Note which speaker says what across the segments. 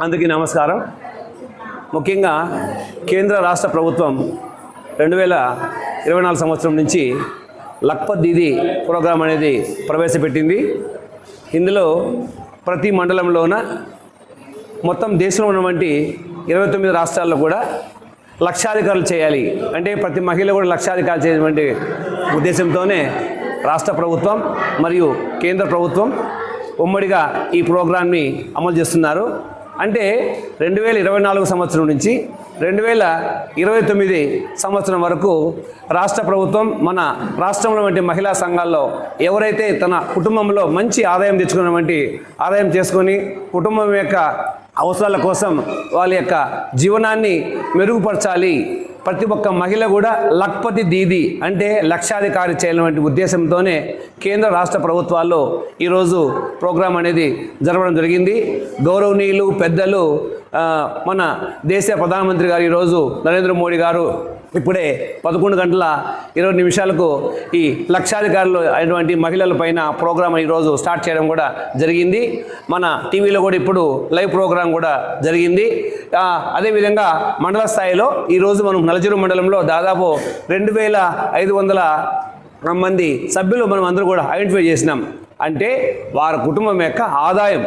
Speaker 1: అందుకే నమస్కారం. ముఖ్యంగా కేంద్ర రాష్ట్ర ప్రభుత్వం రెండు వేల ఇరవై నాలుగు సంవత్సరం నుంచి లక్పత్ దీది ప్రోగ్రాం అనేది ప్రవేశపెట్టింది. ఇందులో ప్రతి మండలంలోన మొత్తం దేశంలో ఉన్నటువంటి ఇరవై తొమ్మిది రాష్ట్రాల్లో కూడా లక్షాధికారులు చేయాలి. అంటే ప్రతి మహిళ కూడా లక్షాధికారులు చేయటువంటి ఉద్దేశంతోనే రాష్ట్ర ప్రభుత్వం మరియు కేంద్ర ప్రభుత్వం ఉమ్మడిగా ఈ ప్రోగ్రామ్ని అమలు చేస్తున్నారు. అంటే రెండు వేల ఇరవై నాలుగు సంవత్సరం నుంచి రెండు వేల ఇరవై తొమ్మిది సంవత్సరం వరకు రాష్ట్ర ప్రభుత్వం మన రాష్ట్రంలో వంటి మహిళా సంఘాల్లో ఎవరైతే తన కుటుంబంలో మంచి ఆదాయం తెచ్చుకున్నటువంటి ఆదాయం చేసుకొని కుటుంబం యొక్క అవసరాల కోసం వాళ్ళ యొక్క జీవనాన్ని మెరుగుపరచాలి ప్రతి ఒక్క మహిళ కూడా లక్పతి దీది అంటే లక్షాధికారి చేయాలనే ఉద్దేశంతోనే కేంద్ర రాష్ట్ర ప్రభుత్వాల్లో ఈరోజు ప్రోగ్రాం అనేది జరగడం జరిగింది. గౌరవనీయులు పెద్దలు మన దేశ ప్రధానమంత్రి గారు ఈరోజు నరేంద్ర మోడీ గారు ఇప్పుడే పదకొండు గంటల ఇరవై నిమిషాలకు ఈ లక్షాధికారులు అయినటువంటి మహిళల పైన ప్రోగ్రాం ఈరోజు స్టార్ట్ చేయడం కూడా జరిగింది. మన టీవీలో కూడా ఇప్పుడు లైవ్ ప్రోగ్రాం కూడా జరిగింది. అదేవిధంగా మండల స్థాయిలో ఈరోజు మనం నలజీరు మండలంలో దాదాపు రెండు వేల ఐదు వందల మంది సభ్యులు మనం అందరూ కూడా ఐడెంటిఫై చేసినాం. అంటే వారి కుటుంబం యొక్క ఆదాయం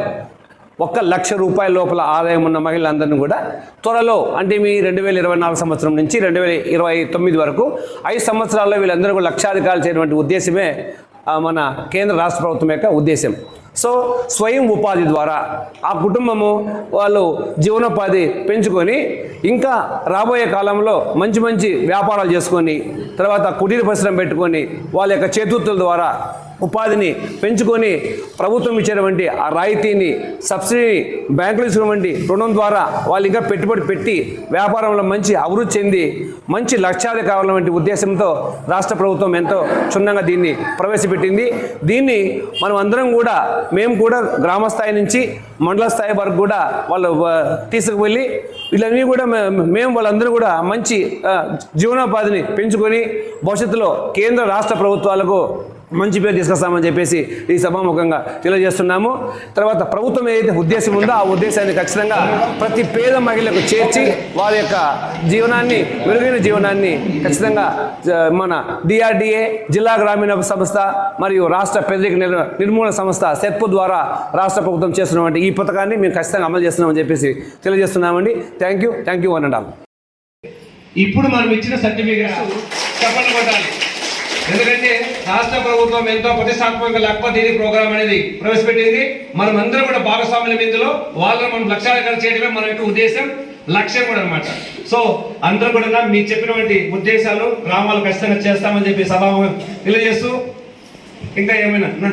Speaker 1: ఒక్క లక్ష రూపాయల లోపల ఆదాయం ఉన్న మహిళలందరినీ కూడా త్వరలో అంటే మీ రెండు వేల ఇరవై నాలుగు సంవత్సరం నుంచి రెండు వేల ఇరవై తొమ్మిది వరకు ఐదు సంవత్సరాల్లో వీళ్ళందరూ కూడా లక్షాధికారులు చేయటువంటి ఉద్దేశమే మన కేంద్ర రాష్ట్ర ప్రభుత్వం యొక్క ఉద్దేశం. సో స్వయం ఉపాధి ద్వారా ఆ కుటుంబము వాళ్ళు జీవనోపాధి పెంచుకొని ఇంకా రాబోయే కాలంలో మంచి మంచి వ్యాపారాలు చేసుకొని తర్వాత కుటీర పరిశ్రమ పెట్టుకొని వాళ్ళ యొక్క చేతుత్తుల ద్వారా ఉపాధిని పెంచుకొని ప్రభుత్వం ఇచ్చేటువంటి ఆ రాయితీని సబ్సిడీని బ్యాంకులు ఇచ్చినటువంటి రుణం ద్వారా వాళ్ళు ఇంకా పెట్టుబడి పెట్టి వ్యాపారంలో మంచి అభివృద్ధి చెంది మంచి లక్ష్యాలు కావాలనే ఉద్దేశంతో రాష్ట్ర ప్రభుత్వం ఎంతో క్షుణ్ణంగా దీన్ని ప్రవేశపెట్టింది. దీన్ని మనం అందరం కూడా మేము కూడా గ్రామ స్థాయి నుంచి మండల స్థాయి వరకు కూడా వాళ్ళు తీసుకువెళ్ళి వీళ్ళన్నీ కూడా మేము వాళ్ళందరూ కూడా మంచి జీవనోపాధిని పెంచుకొని భవిష్యత్తులో కేంద్ర రాష్ట్ర ప్రభుత్వాలకు మంచి పేరు తీసుకొస్తామని చెప్పేసి ఈ సభాముఖంగా తెలియజేస్తున్నాము. తర్వాత ప్రభుత్వం ఏదైతే ఉద్దేశం ఉందో ఆ ఉద్దేశాన్ని ఖచ్చితంగా ప్రతి పేద మహిళలకు చేర్చి వారి యొక్క జీవనాన్ని మెరుగైన జీవనాన్ని ఖచ్చితంగా మన డిఆర్డిఏ జిల్లా గ్రామీణ సంస్థ మరియు రాష్ట్ర పేదరిక నిర్మూలన సంస్థ సెత్పు ద్వారా రాష్ట్ర ప్రభుత్వం చేస్తున్నటువంటి ఈ పథకాన్ని మేము ఖచ్చితంగా అమలు చేస్తున్నామని చెప్పేసి తెలియజేస్తున్నామండి. Thank you thank you one and all
Speaker 2: ఇప్పుడు మనం ఇచ్చిన సర్టిఫికేట్స్ చెప్పండి కొట్టాలి. ఎందుకంటే రాష్ట్ర ప్రభుత్వం ఎంతో ప్రతిష్టాత్మక లక్పతి ప్రోగ్రామ్ అనేది ప్రవేశపెట్టింది. మనం అందరం కూడా భాగస్వాముల ఇందులో. వాళ్ళని మనం లక్ష్యాధికారం చేయడమే మన యొక్క ఉద్దేశం లక్ష్యం కూడా అన్నమాట. సో అందరూ కూడా మీరు చెప్పినటువంటి ఉద్దేశాలు గ్రామాలు ఖచ్చితంగా చేస్తామని చెప్పి సభ తెలియజేస్తూ ఇంకా ఏమైనా నా?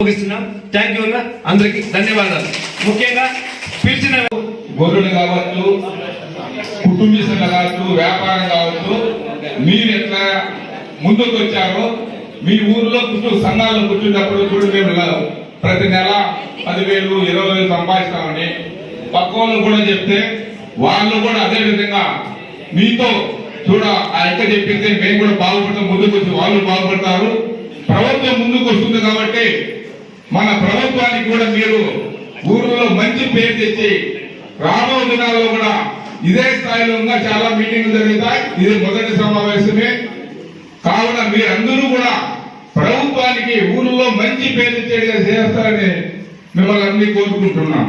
Speaker 2: ముగిస్తున్నాం. థ్యాంక్ యూ అన్న. అందరికీ ధన్యవాదాలు. ముఖ్యంగా పిలిచిన
Speaker 3: గొర్రెలు కావచ్చు కుటుంబీసులు కావచ్చు వ్యాపారం కావచ్చు మీరు ఎట్లా ముందుకు వచ్చారో మీ ఊర్లో కూర్చో సంఘాలు కూర్చున్నప్పుడు కూడా మేము ప్రతి నెల పదివేలు ఇరవై వేలు సంపాదిస్తామని పక్క వాళ్ళు కూడా చెప్తే వాళ్ళు కూడా అదే విధంగా మీతో చూడ ఆ యొక్క చెప్పింది. మేము కూడా బాగుపడతాం ముందుకు వచ్చి వాళ్ళు బాగుపడతారు. ప్రభుత్వం ముందుకు వస్తుంది కాబట్టి మన ప్రభుత్వానికి కూడా మీరు ఊర్లో మంచి పేరు తెచ్చి రాబో దినాల్లో కూడా ఇదే స్థాయిలో ఇంకా చాలా మీటింగ్లు జరుగుతాయి. ఇది మొదటి సమావేశమే. కావున మీరందరూ కూడా ప్రభుత్వానికి ఊళ్ళో మంచి పేరు తెచ్చేట్టుగా చేస్తారని మిమ్మల్ని అన్ని కోరుకుంటున్నాం.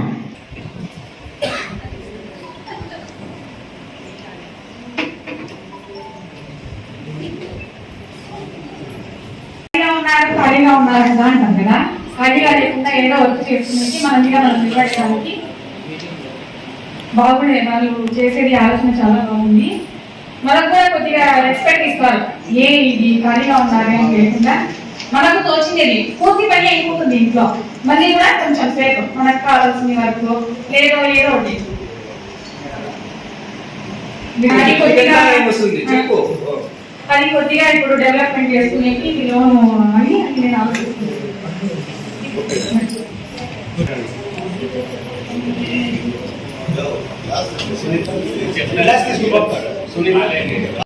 Speaker 4: ఖాళీగా ఉన్నారు కదా అంటాం ఖాళీగా లేకుండా ఏదో వచ్చి చేసుకునేసి మన మీద మనం నిలబడడానికి బాగుండే వాళ్ళు చేసేది ఆలోచన చాలా బాగుంది. మనకు కూడా కొద్దిగా రెస్పెక్ట్ ఇస్తారు. ఏ ఇది ఖాళీగా ఉన్నారు అని లేకుండా. మనకు తోచింది పూర్తి పని అయిపోతుంది ఇంట్లో. మళ్ళీ కూడా కొంచెం సేపు మనకు కావాల్సిన వరకు లేదో ఏదో ఒకటి. అది కొద్దిగా ఇప్పుడు డెవలప్మెంట్ చేసుకునేకి లోన్ అని నేను ఆలోచిస్తున్నాను.
Speaker 2: सुनील सुनील